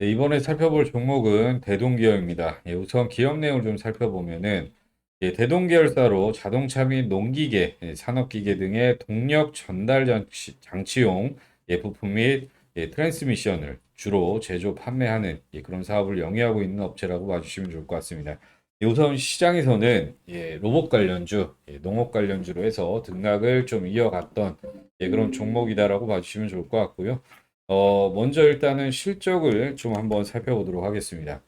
네, 이번에 살펴볼 종목은 대동기업입니다. 예, 우선 기업 내용을 좀 살펴보면은 예, 대동계열사로 자동차 및 농기계, 예, 산업기계 등의 동력 전달 장치, 장치 용 예, 부품 및 예, 트랜스미션을 주로 제조 판매하는 예, 그런 사업을 영위하고 있는 업체라고 봐주시면 좋을 것 같습니다. 예, 우선 시장에서는 예, 로봇 관련주, 예, 농업 관련주로 해서 등락을 좀 이어갔던 예, 그런 종목이다라고 봐주시면 좋을 것 같고요. 어, 먼저 일단은 실적을 좀 한번 살펴보도록 하겠습니다.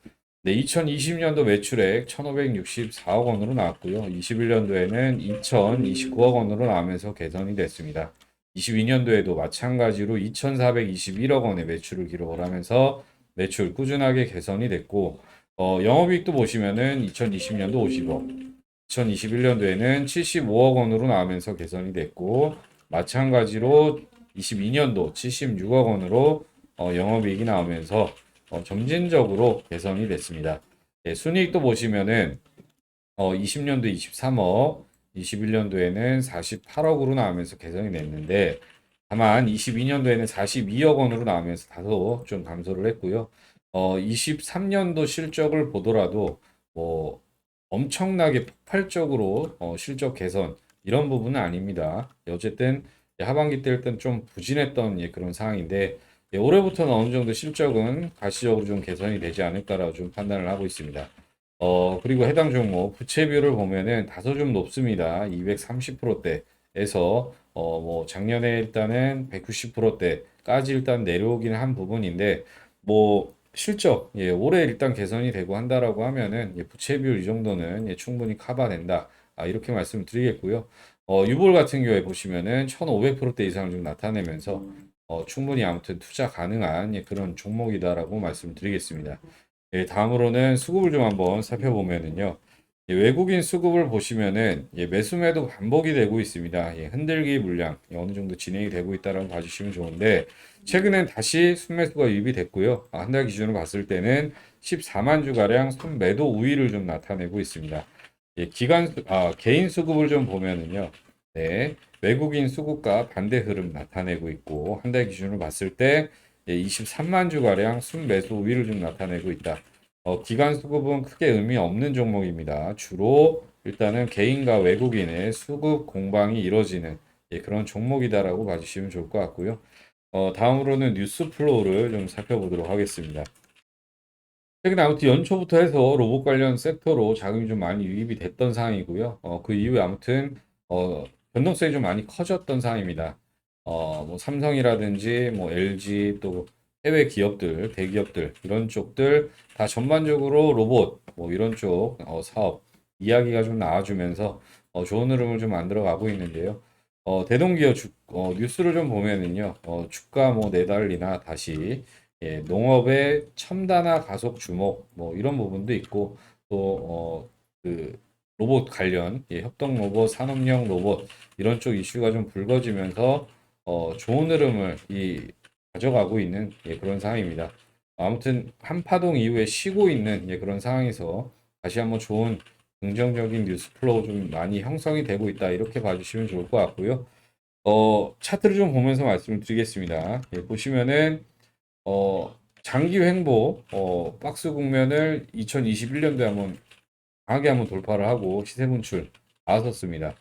네, 2020년도 매출액 1,564억 원으로 나왔고요. 21년도에는 2,029억 원으로 나오면서 개선이 됐습니다. 22년도에도 마찬가지로 2,421억 원의 매출을 기록을 하면서 매출 꾸준하게 개선이 됐고, 어, 영업이익도 보시면은 2020년도 50억, 2021년도에는 75억 원으로 나오면서 개선이 됐고, 마찬가지로 22년도 76억 원으로 어, 영업이익이 나오면서 어, 점진적으로 개선이 됐습니다. 예, 순이익도 보시면은 어, 20년도 23억, 21년도에는 48억으로 나오면서 개선이 됐는데 다만 22년도에는 42억 원으로 나오면서 다소 좀 감소를 했고요. 어, 23년도 실적을 보더라도 뭐 엄청나게 폭발적으로 어, 실적 개선 이런 부분은 아닙니다. 어쨌든 하반기 때 일단 좀 부진했던 예, 그런 상황인데 예, 올해부터는 어느 정도 실적은 가시적으로 좀 개선이 되지 않을까라고 좀 판단을 하고 있습니다. 어, 그리고 해당 종목 부채 비율을 보면은 다소 좀 높습니다. 230%대에서 어, 뭐 작년에 일단은 190%대까지 일단 내려오긴 한 부분인데 뭐 실적 예, 올해 일단 개선이 되고 한다라고 하면은 예, 부채 비율 이 정도는 예, 충분히 커버된다. 아, 이렇게 말씀을 드리겠고요. 어, 유볼 같은 경우에 보시면은 1500%대 이상을 좀 나타내면서 어, 충분히 아무튼 투자 가능한 예, 그런 종목이다라고 말씀드리겠습니다. 예, 다음으로는 수급을 좀 한번 살펴보면은요. 예, 외국인 수급을 보시면은 예, 매수매도 반복이 되고 있습니다. 예, 흔들기 물량 예, 어느 정도 진행이 되고 있다라고 봐주시면 좋은데 최근엔 다시 순매수가 유입이 됐고요. 아, 한달 기준으로 봤을 때는 14만 주가량 순매도 우위를 좀 나타내고 있습니다. 예, 기간 수, 아, 개인 수급을 좀 보면은요. 네, 외국인 수급과 반대 흐름 나타내고 있고 한 달 기준으로 봤을 때 예, 23만 주가량 순매수 우위를 좀 나타내고 있다. 어, 기간 수급은 크게 의미 없는 종목입니다. 주로 일단은 개인과 외국인의 수급 공방이 이루어지는 예, 그런 종목이다라고 봐주시면 좋을 것 같고요. 어, 다음으로는 뉴스 플로우를 좀 살펴보도록 하겠습니다. 최근 아무튼 연초부터 해서 로봇 관련 섹터로 자금이 좀 많이 유입이 됐던 상황이고요. 어, 그 이후에 아무튼 어, 변동성이 좀 많이 커졌던 상황입니다. 어, 뭐 삼성이라든지 뭐 LG 또 해외 기업들, 대기업들 이런 쪽들 다 전반적으로 로봇 뭐 이런 쪽 어, 사업 이야기가 좀 나와주면서 어, 좋은 흐름을 좀 만들어 가고 있는데요. 어, 대동기업 주, 어, 뉴스를 좀 보면은요, 어, 주가 뭐 내달리나 다시 예, 농업의 첨단화 가속 주목 뭐 이런 부분도 있고 또 어, 그 로봇 관련 예, 협동 로봇, 산업용 로봇 이런 쪽 이슈가 좀 불거지면서 어, 좋은 흐름을 이 가져가고 있는 예, 그런 상황입니다. 아무튼 한파동 이후에 쉬고 있는 예, 그런 상황에서 다시 한번 좋은 긍정적인 뉴스 플로우 좀 많이 형성이 되고 있다 이렇게 봐주시면 좋을 것 같고요. 어, 차트를 좀 보면서 말씀을 드리겠습니다. 예, 보시면은 어, 장기 횡보 어, 박스 국면을 2021년도에 한번 강하게 한번 돌파를 하고 시세 분출 나왔었습니다.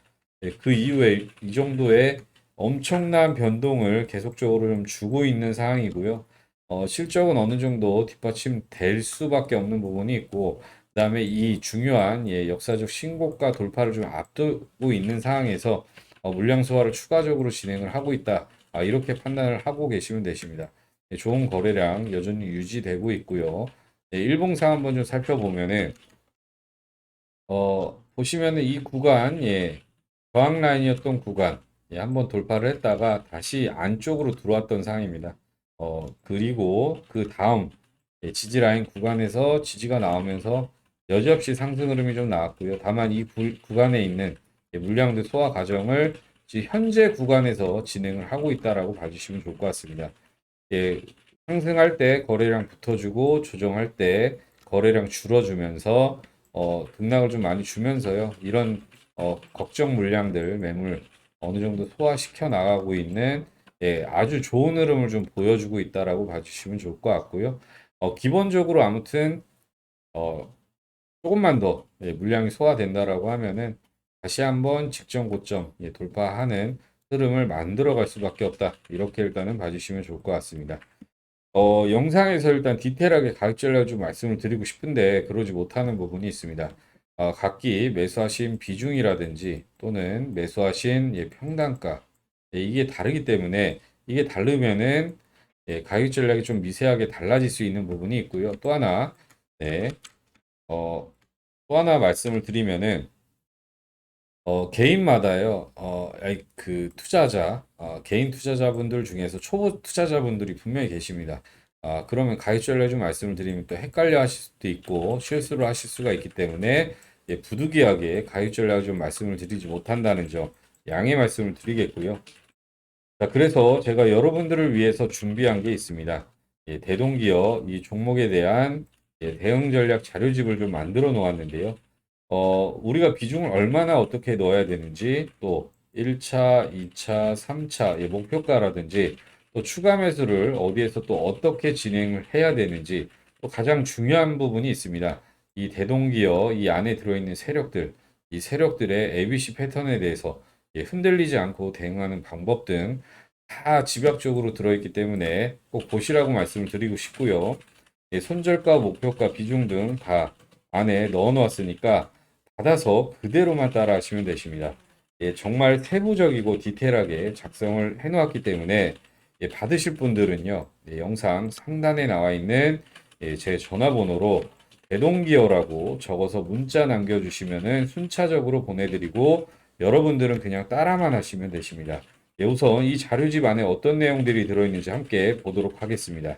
예, 그 이후에 이 정도의 엄청난 변동을 계속적으로 좀 주고 있는 상황이고요. 어, 실적은 어느 정도 뒷받침 될 수밖에 없는 부분이 있고, 그다음에 이 중요한 예, 역사적 신고가 돌파를 좀 앞두고 있는 상황에서 어, 물량 소화를 추가적으로 진행을 하고 있다. 아, 이렇게 판단을 하고 계시면 되십니다. 예, 좋은 거래량 여전히 유지되고 있고요. 예, 일봉상 한번 좀 살펴보면은 어, 보시면은 이 구간 예, 저항 라인이었던 구간 예, 한번 돌파를 했다가 다시 안쪽으로 들어왔던 상황입니다. 어, 그리고 그 다음 예, 지지 라인 구간에서 지지가 나오면서 여지없이 상승 흐름이 좀 나왔고요. 다만 이 구, 구간에 있는 예, 물량들 소화 과정을 현재 구간에서 진행을 하고 있다라고 봐주시면 좋을 것 같습니다. 예, 상승할 때 거래량 붙어주고 조정할 때 거래량 줄어주면서 어, 등락을 좀 많이 주면서요. 이런 어, 걱정 물량들 매물 어느 정도 소화시켜 나가고 있는 예, 아주 좋은 흐름을 좀 보여주고 있다라고 봐주시면 좋을 것 같고요. 어, 기본적으로 아무튼 어, 조금만 더 예, 물량이 소화된다라고 하면은 다시 한번 직전 고점 예, 돌파하는 흐름을 만들어 갈 수밖에 없다. 이렇게 일단은 봐주시면 좋을 것 같습니다. 어, 영상에서 일단 디테일하게 가격 전략을 좀 말씀을 드리고 싶은데 그러지 못하는 부분이 있습니다. 어, 각기 매수하신 비중이라든지 또는 매수하신 예, 평단가 예, 이게 다르기 때문에 이게 다르면은 예, 가격 전략이 좀 미세하게 달라질 수 있는 부분이 있고요. 또 하나 네, 어, 또 하나 말씀을 드리면은 어, 개인마다요, 어, 그 투자자, 어, 개인 투자자분들 중에서 초보 투자자분들이 분명히 계십니다. 아, 그러면 가입 전략 좀 말씀을 드리면 또 헷갈려 하실 수도 있고 실수를 하실 수가 있기 때문에 예, 부득이하게 가입 전략을 좀 말씀을 드리지 못한다는 점 양해 말씀을 드리겠고요. 자, 그래서 제가 여러분들을 위해서 준비한 게 있습니다. 예, 대동기업 이 종목에 대한 예, 대응 전략 자료집을 좀 만들어 놓았는데요. 어, 우리가 비중을 얼마나 어떻게 넣어야 되는지 또 1차, 2차, 3차 예, 목표가라든지 또 추가 매수를 어디에서 또 어떻게 진행을 해야 되는지 또 가장 중요한 부분이 있습니다. 이 대동기업 이 안에 들어있는 세력들, 이 세력들의 ABC 패턴에 대해서 예, 흔들리지 않고 대응하는 방법 등 다 집약적으로 들어있기 때문에 꼭 보시라고 말씀을 드리고 싶고요. 예, 손절가, 목표가, 비중 등 다 안에 넣어 놓았으니까 받아서 그대로만 따라 하시면 되십니다. 예, 정말 세부적이고 디테일하게 작성을 해 놓았기 때문에 예, 받으실 분들은요, 예, 영상 상단에 나와 있는 예, 제 전화번호로 대동기어라고 적어서 문자 남겨주시면은 순차적으로 보내드리고 여러분들은 그냥 따라만 하시면 되십니다. 예, 우선 이 자료집 안에 어떤 내용들이 들어있는지 함께 보도록 하겠습니다.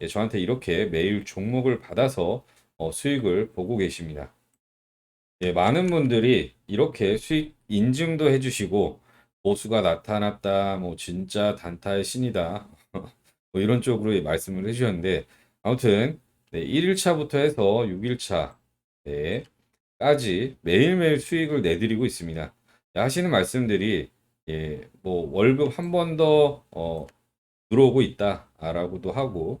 예, 저한테 이렇게 매일 종목을 받아서 어, 수익을 보고 계십니다. 예, 많은 분들이 이렇게 수익 인증도 해주시고 보수가 나타났다, 뭐 진짜 단타의 신이다, 뭐 이런 쪽으로 말씀을 해주셨는데 아무튼 네, 1일차부터 해서 6일차 네, 까지 매일매일 수익을 내드리고 있습니다. 네, 하시는 말씀들이 예, 뭐 월급 한 번 더 어, 들어오고 있다라고도 하고